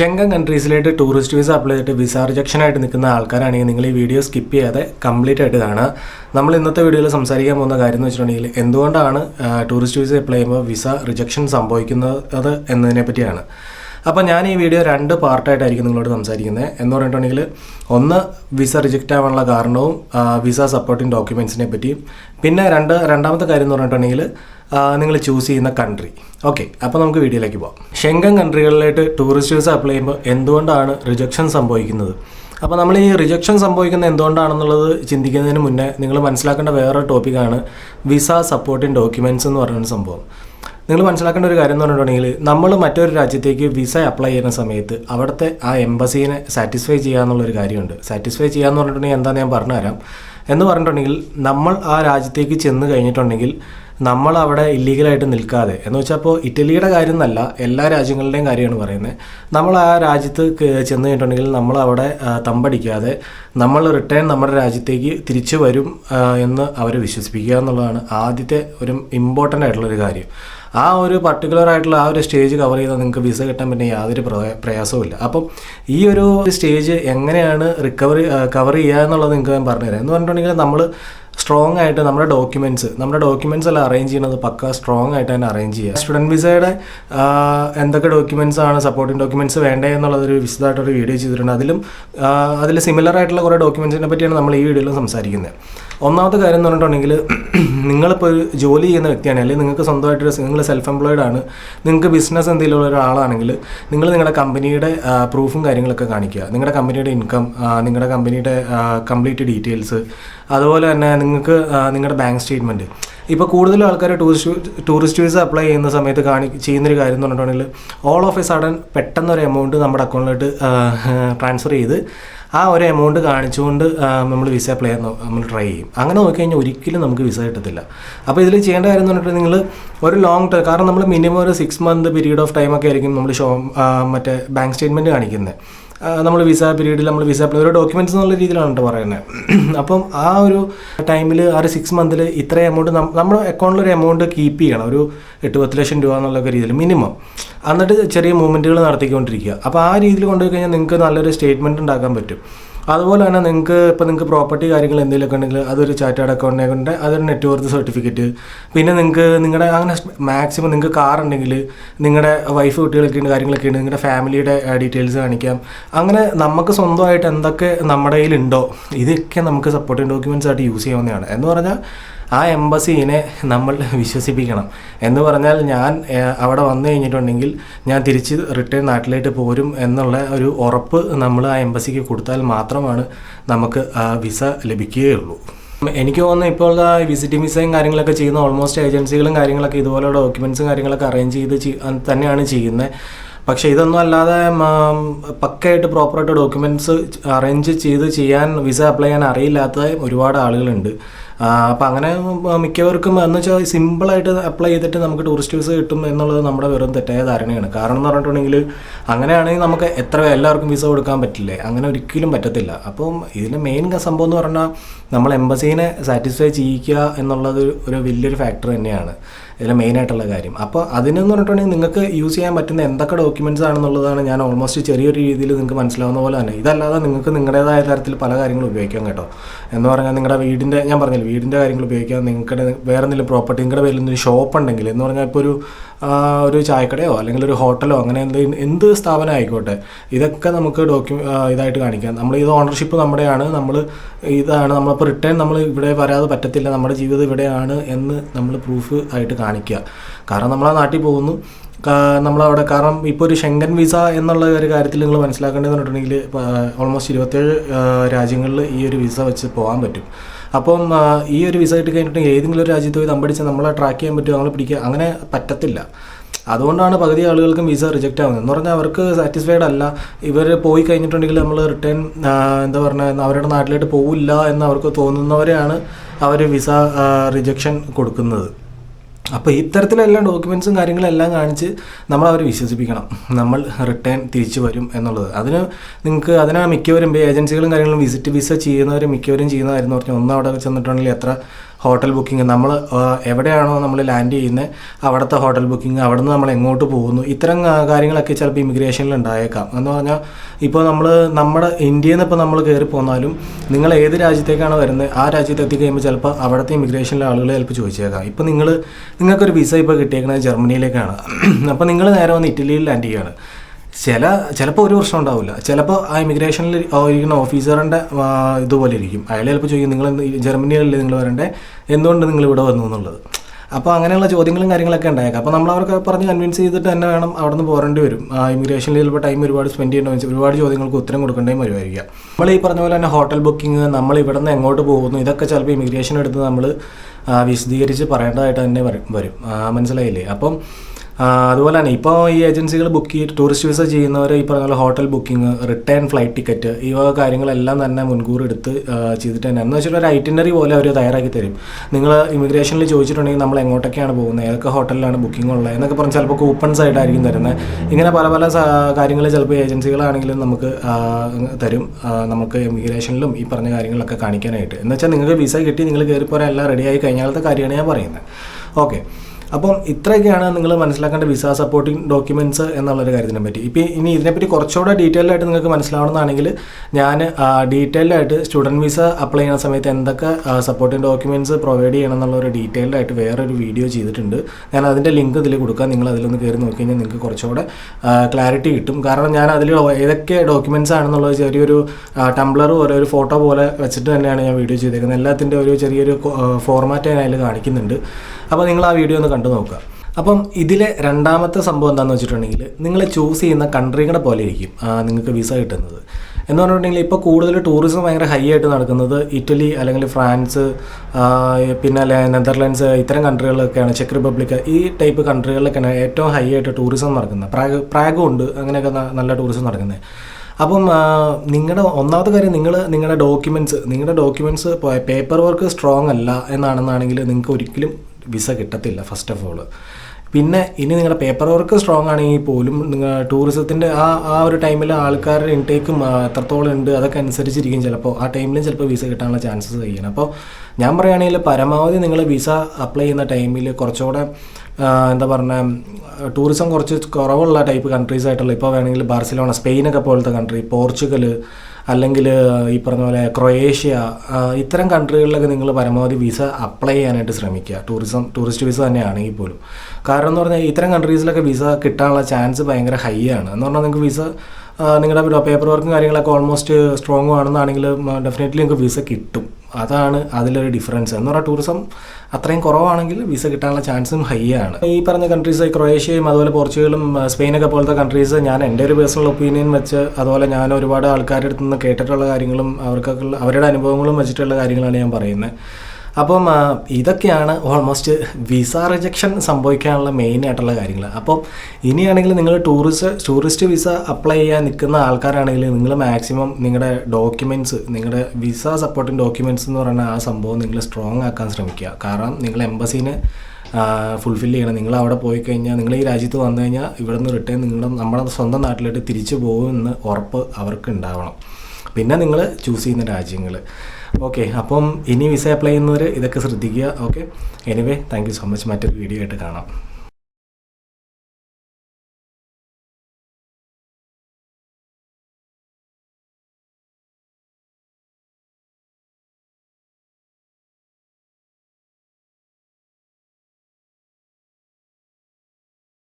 Schengen കൺട്രീസിലേക്ക് tourist visa apply ചെയ്തിട്ട് visa rejection ആയിട്ട് നിൽക്കുന്ന ആൾക്കാരാണെങ്കിൽ നിങ്ങൾ ഈ വീഡിയോ സ്കിപ്പ് ചെയ്യാതെ കംപ്ലീറ്റ് ആയിട്ട് കാണുക. നമ്മൾ ഇന്നത്തെ വീഡിയോയിൽ സംസാരിക്കാൻ പോകുന്ന കാര്യം എന്ന് വെച്ചിട്ടുണ്ടെങ്കിൽ എന്തുകൊണ്ടാണ് ടൂറിസ്റ്റ് വിസ അപ്ലൈ ചെയ്യുമ്പോൾ വിസ റിജക്ഷൻ സംഭവിക്കുന്നത് എന്നതിനെ പറ്റിയാണ് അപ്പോൾ ഞാൻ ഈ വീഡിയോ രണ്ട് പാർട്ടായിട്ടായിരിക്കും നിങ്ങളോട് സംസാരിക്കുന്നത്. എന്ന് പറഞ്ഞിട്ടുണ്ടെങ്കിൽ ഒന്ന് വിസ റിജക്റ്റ് ആവാനുള്ള കാരണവും വിസ സപ്പോർട്ടിങ് ഡോക്യുമെൻസിനെ പറ്റിയും. പിന്നെ രണ്ട് രണ്ടാമത്തെ കാര്യം എന്ന് പറഞ്ഞിട്ടുണ്ടെങ്കിൽ നിങ്ങൾ ചൂസ് ചെയ്യുന്ന കൺട്രി ഓക്കെ അപ്പോൾ നമുക്ക് വീഡിയോയിലേക്ക് പോകാം ഷെങ്കൻ കൺട്രികളിലായിട്ട് ടൂറിസ്റ്റ് വിസ അപ്ലൈ ചെയ്യുമ്പോൾ എന്തുകൊണ്ടാണ് റിജക്ഷൻ സംഭവിക്കുന്നത്? അപ്പോൾ നമ്മൾ ഈ റിജക്ഷൻ സംഭവിക്കുന്നത് എന്തുകൊണ്ടാണെന്നുള്ളത് ചിന്തിക്കുന്നതിന് മുന്നേ നിങ്ങൾ മനസ്സിലാക്കേണ്ട വേറെ ടോപ്പിക്കാണ് വിസ സപ്പോർട്ടിങ് ഡോക്യുമെന്റ്സ് എന്ന് പറയുന്ന സംഭവം. നിങ്ങൾ മനസ്സിലാക്കേണ്ട ഒരു കാര്യം എന്ന് പറഞ്ഞിട്ടുണ്ടെങ്കിൽ നമ്മൾ മറ്റൊരു രാജ്യത്തേക്ക് വിസ അപ്ലൈ ചെയ്യുന്ന സമയത്ത് അവിടുത്തെ ആ എംബസീനെ സാറ്റിസ്ഫൈ ചെയ്യുക എന്നുള്ളൊരു കാര്യമുണ്ട്. സാറ്റിസ്ഫൈ ചെയ്യുക എന്ന് പറഞ്ഞിട്ടുണ്ടെങ്കിൽ എന്താണെന്ന് ഞാൻ പറഞ്ഞുതരാം എന്ന് പറഞ്ഞിട്ടുണ്ടെങ്കിൽ നമ്മൾ ആ രാജ്യത്തേക്ക് ചെന്ന് കഴിഞ്ഞിട്ടുണ്ടെങ്കിൽ നമ്മൾ അവിടെ ഇല്ലീഗലായിട്ട് നിൽക്കാതെ എന്ന് വെച്ചാൽ ഇപ്പോൾ ഇറ്റലിയുടെ കാര്യം എന്നല്ല എല്ലാ രാജ്യങ്ങളുടെയും കാര്യമാണ് പറയുന്നത്. നമ്മൾ ആ രാജ്യത്ത് ചെന്ന് കഴിഞ്ഞിട്ടുണ്ടെങ്കിൽ നമ്മൾ അവിടെ തമ്പടിക്കാതെ നമ്മൾ റിട്ടേൺ നമ്മുടെ രാജ്യത്തേക്ക് തിരിച്ചു വരും എന്ന് അവർ വിശ്വസിപ്പിക്കുക എന്നുള്ളതാണ് ആദ്യത്തെ ഒരു ഇമ്പോർട്ടന്റ് ആയിട്ടുള്ളൊരു കാര്യം. ആ ഒരു പർട്ടിക്കുലർ ആയിട്ടുള്ള ആ ഒരു സ്റ്റേജ് കവർ ചെയ്താൽ നിങ്ങൾക്ക് വിസ കിട്ടാൻ പിന്നെ യാതൊരു പ്രയാസവുമില്ല. അപ്പം ഈ ഒരു സ്റ്റേജ് എങ്ങനെയാണ് റിക്കവറി കവർ ചെയ്യുക എന്നുള്ളത് നിങ്ങൾക്ക് ഞാൻ പറഞ്ഞുതരാം. എന്ന് പറഞ്ഞിട്ടുണ്ടെങ്കിൽ നമ്മൾ സ്ട്രോങ് ആയിട്ട് നമ്മുടെ ഡോക്യുമെന്റ്സ് നമ്മുടെ ഡോക്യുമെന്റ്സ് എല്ലാം അറേഞ്ച് ചെയ്യുന്നത് പക്ക സ്ട്രോങ് ആയിട്ട് തന്നെ അറേഞ്ച് ചെയ്യുക. സ്റ്റുഡന്റ് വിസയുടെ എന്തൊക്കെ ഡോക്യുമെന്റ്സ് ആണ് സപ്പോർട്ടിംഗ് ഡോക്യുമെന്റ്സ് വേണ്ടേ എന്നുള്ളതൊരു വിശദമായിട്ടൊരു വീഡിയോ ചെയ്തിട്ടുണ്ട്. അതിലും അതിൽ സിമിലർ ആയിട്ടുള്ള കുറേ ഡോക്യുമെന്റ്സിനെ പറ്റിയാണ് നമ്മൾ ഈ വീഡിയോയിൽ സംസാരിക്കുന്നത്. ഒന്നാമത്തെ കാര്യം എന്ന് പറഞ്ഞിട്ടുണ്ടെങ്കിൽ നിങ്ങളിപ്പോൾ ഒരു ജോലി ചെയ്യുന്ന വ്യക്തിയാണ് അല്ലെങ്കിൽ നിങ്ങൾക്ക് സ്വന്തമായിട്ട് നിങ്ങൾ സെൽഫ് എംപ്ലോയിഡ് ആണ് നിങ്ങൾക്ക് ബിസിനസ് എന്തെങ്കിലും ഒരാളാണെങ്കിൽ നിങ്ങൾ നിങ്ങളുടെ കമ്പനിയുടെ പ്രൂഫും കാര്യങ്ങളൊക്കെ കാണിക്കുക. നിങ്ങളുടെ കമ്പനിയുടെ ഇൻകം നിങ്ങളുടെ കമ്പനിയുടെ കംപ്ലീറ്റ് ഡീറ്റെയിൽസ് അതുപോലെ തന്നെ നിങ്ങൾക്ക് നിങ്ങളുടെ ബാങ്ക് സ്റ്റേറ്റ്മെന്റ് ഇപ്പോൾ കൂടുതലും ആൾക്കാർ ടൂറിസ്റ്റ് ടൂറിസ്റ്റ് വിസ അപ്ലൈ ചെയ്യുന്ന സമയത്ത് കാണി ചെയ്യുന്നൊരു കാര്യം എന്ന് പറഞ്ഞിട്ടുണ്ടെങ്കിൽ ഓൾ ഓഫ് എ സഡൻ പെട്ടെന്നൊരു എമൗണ്ട് നമ്മുടെ അക്കൗണ്ടിലോട്ട് ട്രാൻസ്ഫർ ചെയ്ത് ആ ഒരു എമൗണ്ട് കാണിച്ചുകൊണ്ട് നമ്മൾ വിസ അപ്ലൈ ചെയ്യാൻ നമ്മൾ ട്രൈ ചെയ്യും. അങ്ങനെ നോക്കിക്കഴിഞ്ഞാൽ ഒരിക്കലും നമുക്ക് വിസ കിട്ടത്തില്ല. അപ്പോൾ ഇതിൽ ചെയ്യേണ്ട കാര്യം എന്ന് പറഞ്ഞിട്ട് നിങ്ങൾ ഒരു ലോങ് ടൈം കാരണം നമ്മൾ മിനിമം ഒരു സിക്സ് മന്ത് പീരീഡ് ഓഫ് ടൈമൊക്കെ ആയിരിക്കും നമ്മൾ ഷോ മറ്റേ ബാങ്ക് സ്റ്റേറ്റ്മെന്റ് കാണിക്കുന്നത് നമ്മൾ വിസ പീരീഡിൽ നമ്മൾ വിസ ഒരു ഡോക്യുമെന്റ്സ് എന്നുള്ള രീതിയിലാണ് കേട്ടോ പറയുന്നത് അപ്പം ആ ഒരു ടൈമിൽ ആ ഒരു സിക്സ് മന്തിൽ ഇത്ര എമൗണ്ട് നമ്മുടെ അക്കൗണ്ടിൽ ഒരു എമൗണ്ട് കീപ്പ് ചെയ്യണം. ഒരു എട്ട് പത്ത് ലക്ഷം രൂപ എന്നുള്ള രീതിയിൽ മിനിമം എന്നിട്ട് ചെറിയ മൂവ്മെന്റുകൾ നടത്തിക്കൊണ്ടിരിക്കുക. അപ്പോൾ ആ രീതിയിൽ കൊണ്ടുപോയി കഴിഞ്ഞാൽ നിങ്ങൾക്ക് നല്ലൊരു സ്റ്റേറ്റ്മെന്റ് ഉണ്ടാക്കാൻ പറ്റും. അതുപോലെ തന്നെ നിങ്ങൾക്ക് ഇപ്പോൾ നിങ്ങൾക്ക് പ്രോപ്പർട്ടി കാര്യങ്ങൾ എന്തെങ്കിലുമൊക്കെ ഉണ്ടെങ്കിൽ അതൊരു ചാറ്റേഡ് അക്കൗണ്ടിനെ കൊണ്ട് അതൊരു നെറ്റ്വർത്ത് സർട്ടിഫിക്കറ്റ് പിന്നെ നിങ്ങൾക്ക് നിങ്ങളുടെ അങ്ങനെ മാക്സിമം നിങ്ങൾക്ക് കാർ ഉണ്ടെങ്കിൽ നിങ്ങളുടെ വൈഫ് കുട്ടികളൊക്കെ ഉണ്ട് കാര്യങ്ങളൊക്കെ ഉണ്ട് നിങ്ങളുടെ ഫാമിലിയുടെ ഡീറ്റെയിൽസ് കാണിക്കാം. അങ്ങനെ നമുക്ക് സ്വന്തമായിട്ട് എന്തൊക്കെ നമ്മുടെ കയ്യിലുണ്ടോ ഇതൊക്കെ നമുക്ക് സപ്പോർട്ടിങ് ഡോക്യുമെന്റ്സ് ആയിട്ട് യൂസ് ചെയ്യാവുന്നതാണ്. എന്ന് പറഞ്ഞാൽ ആ എംബസീനെ നമ്മൾ വിശ്വസിപ്പിക്കണം. എന്ന് പറഞ്ഞാൽ ഞാൻ അവിടെ വന്നു കഴിഞ്ഞിട്ടുണ്ടെങ്കിൽ ഞാൻ തിരിച്ച് റിട്ടേൺ നാട്ടിലേക്ക് പോരും എന്നുള്ള ഒരു ഉറപ്പ് നമ്മൾ ആ എംബസിക്ക് കൊടുത്താൽ മാത്രമാണ് നമുക്ക് ആ വിസ ലഭിക്കുകയുള്ളൂ. എനിക്ക് തോന്നുന്നു ഇപ്പോൾ വിസിറ്റിംഗ് വിസയും കാര്യങ്ങളൊക്കെ ചെയ്യുന്ന ഓൾമോസ്റ്റ് ഏജൻസികളും കാര്യങ്ങളൊക്കെ ഇതുപോലെയുള്ള ഡോക്യുമെന്റ്സും കാര്യങ്ങളൊക്കെ അറേഞ്ച് ചെയ്ത് തന്നെയാണ് ചെയ്യുന്നത്. പക്ഷേ ഇതൊന്നും അല്ലാതെ പക്കയായിട്ട് പ്രോപ്പറായിട്ട് ഡോക്യുമെന്റ്സ് അറേഞ്ച് ചെയ്ത് ചെയ്യാൻ വിസ അപ്ലൈ ചെയ്യാൻ അറിയില്ലാത്ത ഒരുപാട് ആളുകളുണ്ട്. അപ്പം അങ്ങനെ മിക്കവർക്കും എന്ന് വെച്ചാൽ സിമ്പിളായിട്ട് അപ്ലൈ ചെയ്തിട്ട് നമുക്ക് ടൂറിസ്റ്റ് വിസ കിട്ടും എന്നുള്ളത് നമ്മുടെ വെറും തെറ്റായ ധാരണയാണ്. കാരണം എന്ന് പറഞ്ഞിട്ടുണ്ടെങ്കിൽ അങ്ങനെയാണെങ്കിൽ നമുക്ക് എത്ര എല്ലാവർക്കും വിസ കൊടുക്കാൻ പറ്റില്ലേ? അങ്ങനെ ഒരിക്കലും പറ്റത്തില്ല. അപ്പം ഇതിന്റെ മെയിൻ സംഭവം എന്ന് പറഞ്ഞാൽ നമ്മൾ എംബസീനെ സാറ്റിസ്ഫൈ ചെയ്യിക്കുക എന്നുള്ളത് ഒരു വലിയൊരു ഫാക്ടർ തന്നെയാണ്. ഇതിലെ മെയിനായിട്ടുള്ള കാര്യം. അപ്പോൾ അതിനെന്ന് പറഞ്ഞിട്ടുണ്ടെങ്കിൽ നിങ്ങൾക്ക് യൂസ് ചെയ്യാൻ പറ്റുന്ന എന്തൊക്കെ ഡോക്യുമെന്റ്സ് ആണെന്നുള്ളതാണ് ഞാൻ ഓൾമോസ്റ്റ് ചെറിയൊരു രീതിയിൽ നിങ്ങൾക്ക് മനസ്സിലാവുന്ന പോലെ തന്നെ. ഇതല്ലാതെ നിങ്ങൾക്ക് നിങ്ങളുടേതായ തരത്തിൽ പല കാര്യങ്ങളും ഉപയോഗിക്കാം കേട്ടോ. എന്ന് പറഞ്ഞാൽ നിങ്ങളുടെ വീടിന്റെ ഞാൻ പറഞ്ഞില്ല വീടിന്റെ കാര്യങ്ങൾ ഉപയോഗിക്കാം നിങ്ങളുടെ വേറെ എന്തെങ്കിലും പ്രോപ്പർട്ടി നിങ്ങളുടെ പേരിൽ എന്തെങ്കിലും ഷോപ്പ് ഉണ്ടെങ്കിൽ എന്ന് പറഞ്ഞാൽ ഇപ്പോൾ ഒരു ഒരു ചായക്കടയോ അല്ലെങ്കിൽ ഒരു ഹോട്ടലോ അങ്ങനെ എന്ത് എന്ത് സ്ഥാപനം ആയിക്കോട്ടെ ഇതൊക്കെ നമുക്ക് ഡോക്യു ഇതായിട്ട് കാണിക്കാം. നമ്മൾ ഇത് ഓണർഷിപ്പ് നമ്മുടെയാണ്. നമ്മൾ ഇതാണ്. നമ്മളിപ്പോൾ റിട്ടേൺ നമ്മൾ ഇവിടെ വരാതെ പറ്റത്തില്ല. നമ്മുടെ ജീവിതം ഇവിടെയാണ് എന്ന് നമ്മൾ പ്രൂഫ് ആയിട്ട് കാണിക്കുക. കാരണം നമ്മൾ ആ നാട്ടിൽ പോകുന്നു. നമ്മളവിടെ കാരണം ഇപ്പോൾ ഒരു ഷെങ്കൻ വിസ എന്നുള്ള ഒരു കാര്യത്തിൽ നിങ്ങൾ മനസ്സിലാക്കേണ്ടതെന്ന് പറഞ്ഞിട്ടുണ്ടെങ്കിൽ ഓൾമോസ്റ്റ് ഇരുപത്തേഴ് രാജ്യങ്ങളിൽ ഈ ഒരു വിസ വെച്ച് പോകാൻ പറ്റും. അപ്പം ഈ ഒരു വിസ കിട്ടി കഴിഞ്ഞിട്ടുണ്ടെങ്കിൽ ഏതെങ്കിലും ഒരു രാജ്യത്ത് പോയി തമ്പടിച്ച് നമ്മളെ ട്രാക്ക് ചെയ്യാൻ പറ്റുമോ? നമ്മളെ പിടിക്കുക അങ്ങനെ പറ്റത്തില്ല. അതുകൊണ്ടാണ് പകുതി ആളുകൾക്കും വിസ റിജക്റ്റ് ആവുന്നത്. എന്ന് പറഞ്ഞാൽ അവർക്ക് സാറ്റിസ്ഫൈഡ് അല്ല. ഇവർ പോയി കഴിഞ്ഞിട്ടുണ്ടെങ്കിൽ നമ്മൾ റിട്ടേൺ എന്താ പറഞ്ഞാൽ അവരുടെ നാട്ടിലോട്ട് പോവില്ല എന്ന് അവർക്ക് തോന്നുന്നവരെയാണ് അവർ വിസ റിജക്ഷൻ കൊടുക്കുന്നത്. അപ്പോൾ ഇത്തരത്തിലെല്ലാം ഡോക്യുമെൻസും കാര്യങ്ങളും എല്ലാം കാണിച്ച് നമ്മൾ അവരെ വിശ്വസിപ്പിക്കണം. നമ്മൾ റിട്ടേൺ തിരിച്ചു വരും എന്നുള്ളത്. അതിന് നിങ്ങൾക്ക് അതിനാണ് മിക്കവരും ഏജൻസികളും കാര്യങ്ങളും വിസിറ്റ് വിസ ചെയ്യുന്നവർ മിക്കവരും ചെയ്യുന്നതായിരുന്നു പറഞ്ഞാൽ ഒന്ന് അവിടെ ചെന്നിട്ടുണ്ടെങ്കിൽ എത്ര ഹോട്ടൽ ബുക്കിംഗ്. നമ്മൾ എവിടെയാണോ നമ്മൾ ലാൻഡ് ചെയ്യുന്നത് അവിടുത്തെ ഹോട്ടൽ ബുക്കിംഗ് അവിടെ നിന്ന് നമ്മൾ എങ്ങോട്ട് പോകുന്നു ഇത്തരം കാര്യങ്ങളൊക്കെ ചിലപ്പോൾ ഇമിഗ്രേഷനിൽ ഉണ്ടായേക്കാം. എന്ന് പറഞ്ഞാൽ ഇപ്പോൾ നമ്മൾ നമ്മുടെ ഇന്ത്യയിൽ നിന്ന് ഇപ്പോൾ നമ്മൾ കയറി പോന്നാലും നിങ്ങൾ ഏത് രാജ്യത്തേക്കാണ് വരുന്നത് ആ രാജ്യത്ത് എത്തിക്കഴിയുമ്പോൾ ചിലപ്പോൾ അവിടുത്തെ ഇമിഗ്രേഷനിലെ ആളുകൾ ചിലപ്പോൾ ചോദിച്ചേക്കാം. ഇപ്പോൾ നിങ്ങൾ നിങ്ങൾക്കൊരു വിസ ഇപ്പോൾ കിട്ടിയേക്കുന്നത് ജർമ്മനിയിലേക്കാണ്. അപ്പോൾ നിങ്ങൾ നേരെ വന്ന് ഇറ്റലിയിൽ ലാൻഡ് ചെയ്യുകയാണ്. ചില ചിലപ്പോൾ ഒരു വർഷം ഉണ്ടാവില്ല. ചിലപ്പോൾ ആ ഇമിഗ്രേഷനിൽ ഇരിക്കുന്ന ഓഫീസറിന്റെ ഇതുപോലെ ഇരിക്കും. അയാൾ ചിലപ്പോൾ ചോദിക്കും നിങ്ങൾ ജർമ്മനിയിലല്ലേ നിങ്ങൾ വരണ്ടേ? എന്തുകൊണ്ട് നിങ്ങൾ ഇവിടെ വന്നു എന്നുള്ളത്? അപ്പോൾ അങ്ങനെയുള്ള ചോദ്യങ്ങളും കാര്യങ്ങളൊക്കെ ഉണ്ടായേക്കാം. അപ്പോൾ നമ്മൾ അവർക്ക് പറഞ്ഞ് കൺവിൻസ് ചെയ്തിട്ട് തന്നെ വേണം അവിടെ നിന്ന് പോരേണ്ടി വരും. ഇമിഗ്രേഷനിൽ ചിലപ്പോൾ ടൈം ഒരുപാട് സ്പെൻഡ് ചെയ്യേണ്ടി ഒരുപാട് ചോദ്യങ്ങൾക്ക് ഉത്തരം കൊടുക്കേണ്ടതും വരുമായിരിക്കാം. നമ്മൾ ഈ പറഞ്ഞ പോലെ തന്നെ ഹോട്ടൽ ബുക്കിംഗ് നമ്മൾ ഇവിടെ നിന്ന് എങ്ങോട്ട് പോകുന്നു ഇതൊക്കെ ചിലപ്പോൾ ഇമിഗ്രേഷൻ എടുത്ത് നമ്മൾ വിശദീകരിച്ച് പറയേണ്ടതായിട്ട് തന്നെ വരും. മനസ്സിലായില്ലേ? അപ്പം അതുപോലെ തന്നെ ഇപ്പോൾ ഈ ഏജൻസികൾ ബുക്ക് ചെയ്ത് ടൂറിസ്റ്റ് വിസ ചെയ്യുന്നവർ ഈ പറഞ്ഞ hotel booking return flight ticket ഈ വക കാര്യങ്ങളെല്ലാം തന്നെ മുൻകൂർ എടുത്ത് ചെയ്തിട്ട് തന്നെ. എന്ന് വെച്ചാൽ ഒരു ഐറ്റിനറി പോലെ അവർ തയ്യാറാക്കി തരും. നിങ്ങൾ ഇമിഗ്രേഷനിൽ ചോദിച്ചിട്ടുണ്ടെങ്കിൽ നമ്മൾ എങ്ങോട്ടൊക്കെയാണ് പോകുന്നത്? ഏതൊക്കെ ഹോട്ടലിലാണ് ബുക്കിംഗ് ഉള്ളത്? എന്നൊക്കെ പറഞ്ഞ് ചിലപ്പോൾ കൂപ്പൺസ് ആയിട്ടായിരിക്കും തരുന്നത് ഇങ്ങനെ പല പല കാര്യങ്ങൾ ചിലപ്പോൾ ഏജൻസികളാണെങ്കിലും നമുക്ക് തരും. നമുക്ക് ഇമിഗ്രേഷനിലും ഈ പറഞ്ഞ കാര്യങ്ങളൊക്കെ കാണിക്കാനായിട്ട്. എന്ന് വെച്ചാൽ നിങ്ങൾക്ക് വിസ കിട്ടി നിങ്ങൾ കയറിപ്പോരാൻ പോരാൻ എല്ലാം റെഡിയായി കഴിഞ്ഞാലത്തെ കാര്യമാണ് ഞാൻ പറയുന്നത്. ഓക്കെ അപ്പം ഇത്രയൊക്കെയാണ് നിങ്ങൾ മനസ്സിലാക്കേണ്ട വിസ സപ്പോർട്ടിംഗ് ഡോക്യുമെന്റ്സ് എന്നുള്ളൊരു കാര്യത്തിനെ പറ്റി. ഇപ്പം ഇനി ഇതിനെപ്പറ്റി കുറച്ചുകൂടെ ഡീറ്റെയിൽ ആയിട്ട് നിങ്ങൾക്ക് മനസ്സിലാവണമെന്നാണെങ്കിൽ ഞാൻ ഡീറ്റെയിൽ ആയിട്ട് സ്റ്റുഡന്റ് വിസ അപ്ലൈ ചെയ്യുന്ന സമയത്ത് എന്തൊക്കെ സപ്പോർട്ടിംഗ് ഡോക്യുമെന്റ്സ് പ്രൊവൈഡ് ചെയ്യണം എന്നുള്ള ഒരു ഡീറ്റെയിൽഡ് ആയിട്ട് വേറൊരു വീഡിയോ ചെയ്തിട്ടുണ്ട്. ഞാൻ അതിന്റെ ലിങ്ക് ഇതിൽ കൊടുക്കാം. നിങ്ങൾ അതിലൊന്ന് കയറി നോക്കി കഴിഞ്ഞാൽ നിങ്ങൾക്ക് കുറച്ചുകൂടെ ക്ലാരിറ്റി കിട്ടും. കാരണം ഞാൻ അതിൽ ഏതൊക്കെ ഡോക്യുമെന്റ്സ് ആണെന്നുള്ളത് ചെറിയൊരു ടംബ്ലർ പോലെ ഒരു ഫോട്ടോ പോലെ വെച്ചിട്ട് തന്നെയാണ് ഞാൻ വീഡിയോ ചെയ്തേക്കുന്നത്. എല്ലാത്തിന്റെ ഒരു ചെറിയൊരു ഫോർമാറ്റ് ഞാൻ അതിൽ കാണിക്കുന്നുണ്ട്. അപ്പോൾ നിങ്ങൾ ആ വീഡിയോ ഒന്ന് കണ്ടു നോക്കുക. അപ്പം ഇതിലെ രണ്ടാമത്തെ സംഭവം എന്താണെന്ന് വെച്ചിട്ടുണ്ടെങ്കിൽ നിങ്ങൾ ചൂസ് ചെയ്യുന്ന കൺട്രികളെ പോലെ ഇരിക്കും നിങ്ങൾക്ക് വിസ കിട്ടുന്നത്. എന്ന് പറഞ്ഞിട്ടുണ്ടെങ്കിൽ ഇപ്പോൾ കൂടുതൽ ടൂറിസം ഭയങ്കര ഹൈ ആയിട്ട് നടക്കുന്നത് ഇറ്റലി അല്ലെങ്കിൽ ഫ്രാൻസ് പിന്നെ നെതർലാൻഡ്സ് ഇത്തരം കൺട്രികളിലൊക്കെയാണ് ചെക്ക് റിപ്പബ്ലിക് ഈ ടൈപ്പ് കൺട്രികളിലൊക്കെയാണ് ഏറ്റവും ഹൈ ആയിട്ട് ടൂറിസം നടക്കുന്നത്. പ്രാഗ് പ്രാഗും ഉണ്ട് അങ്ങനെയൊക്കെ നല്ല ടൂറിസം നടക്കുന്നത് അപ്പം നിങ്ങളുടെ ഒന്നാമത്തെ കാര്യം നിങ്ങൾ നിങ്ങളുടെ ഡോക്യുമെന്റ്സ് നിങ്ങളുടെ ഡോക്യുമെന്റ്സ് പേപ്പർ വർക്ക് സ്ട്രോങ് അല്ല എന്നാണെന്നാണെങ്കിൽ നിങ്ങൾക്ക് ഒരിക്കലും വിസ കിട്ടത്തില്ല ഫസ്റ്റ് ഓഫ് ഓൾ പിന്നെ ഇനി നിങ്ങളുടെ പേപ്പർ വർക്ക് സ്ട്രോങ് ആണെങ്കിൽ പോലും നിങ്ങൾ ടൂറിസത്തിന്റെ ആ ആ ഒരു ടൈമിൽ ആൾക്കാരുടെ ഇൻടേക്കും എത്രത്തോളം ഉണ്ട് അതൊക്കെ അനുസരിച്ചിരിക്കും ചിലപ്പോൾ ആ ടൈമിലും ചിലപ്പോൾ വിസ കിട്ടാനുള്ള ചാൻസസ് ചെയ്യണം അപ്പോൾ ഞാൻ പറയുകയാണെങ്കിൽ പരമാവധി നിങ്ങൾ വിസ അപ്ലൈ ചെയ്യുന്ന ടൈമിൽ കുറച്ചുകൂടെ എന്താ പറയുക ടൂറിസം കുറച്ച് കുറവുള്ള ടൈപ്പ് കൺട്രീസ് ആയിട്ടുള്ള ഇപ്പോൾ വേണമെങ്കിൽ ബാർസിലോണ സ്പെയിനൊക്കെ പോലത്തെ കൺട്രി പോർച്ചുഗൽ അല്ലെങ്കിൽ ഈ പറഞ്ഞ പോലെ ക്രൊയേഷ്യ ഇത്തരം കൺട്രികളിലൊക്കെ നിങ്ങൾ പരമാവധി വിസ അപ്ലൈ ചെയ്യാനായിട്ട് ശ്രമിക്കുക. ടൂറിസം ടൂറിസ്റ്റ് വിസ തന്നെയാണെങ്കിൽ പോലും. കാരണം എന്ന് പറഞ്ഞാൽ ഇത്തരം കൺട്രീസിലൊക്കെ വിസ കിട്ടാനുള്ള ചാൻസ് ഭയങ്കര ഹൈ ആണ് എന്ന് പറഞ്ഞാൽ നിങ്ങൾക്ക് വിസ നിങ്ങളുടെ പേപ്പർ വർക്കും കാര്യങ്ങളൊക്കെ ഓൾമോസ്റ്റ് സ്ട്രോങ് ആണെന്നാണെങ്കിൽ ഡെഫിനറ്റ്ലി നിങ്ങൾക്ക് വിസ കിട്ടും. അതാണ് അതിലൊരു ഡിഫറൻസ് എന്ന് പറഞ്ഞാൽ ടൂറിസം അത്രയും കുറവാണെങ്കിൽ വിസ കിട്ടാനുള്ള ചാൻസും ഹൈ ആണ്. ഈ പറഞ്ഞ കൺട്രീസ് ക്രൊയേഷ്യയും അതുപോലെ പോർച്ചുഗലും സ്പെയിനൊക്കെ പോലത്തെ കൺട്രീസ് ഞാൻ എന്റെ ഒരു പേഴ്സണൽ ഒപ്പീനിയൻ വെച്ച് അതുപോലെ ഞാൻ ഒരുപാട് ആൾക്കാരുടെ അടുത്ത് നിന്ന് കേട്ടിട്ടുള്ള കാര്യങ്ങളും അവർക്കൊക്കെ അവരുടെ അനുഭവങ്ങളും വെച്ചിട്ടുള്ള കാര്യങ്ങളാണ് ഞാൻ പറയുന്നത്. അപ്പം ഇതൊക്കെയാണ് ഓൾമോസ്റ്റ് വിസ റിജക്ഷൻ സംഭവിക്കാനുള്ള മെയിൻ ആയിട്ടുള്ള കാര്യങ്ങൾ. അപ്പോൾ ഇനിയാണെങ്കിൽ നിങ്ങൾ ടൂറിസ്റ്റ് ടൂറിസ്റ്റ് വിസ അപ്ലൈ ചെയ്യാൻ നിൽക്കുന്ന ആൾക്കാരാണെങ്കിൽ നിങ്ങൾ മാക്സിമം നിങ്ങളുടെ ഡോക്യുമെന്റ്സ് നിങ്ങളുടെ വിസ സപ്പോർട്ടിങ് ഡോക്യുമെന്റ്സ് എന്ന് പറയുന്ന ആ സംഭവം നിങ്ങൾ സ്ട്രോങ് ആക്കാൻ ശ്രമിക്കുക. കാരണം നിങ്ങൾ എംബസീന് ഫുൾഫിൽ ചെയ്യണം. നിങ്ങൾ അവിടെ പോയി കഴിഞ്ഞാൽ നിങ്ങൾ ഈ രാജ്യത്ത് വന്നു കഴിഞ്ഞാൽ ഇവിടെ നിന്ന് റിട്ടേൺ നിങ്ങളുടെ നമ്മുടെ സ്വന്തം നാട്ടിലോട്ട് തിരിച്ചു പോകുമെന്ന് ഉറപ്പ് അവർക്ക് ഉണ്ടാവണം. പിന്നെ നിങ്ങൾ ചൂസ് ചെയ്യുന്ന രാജ്യങ്ങൾ. ഓക്കെ അപ്പം ഇനി വിസ അപ്ലൈ ചെയ്യുന്നവർ ഇതൊക്കെ ശ്രദ്ധിക്കുക. Okay anyway thank you so much മറ്റൊരു വീഡിയോ ആയിട്ട് കാണാം.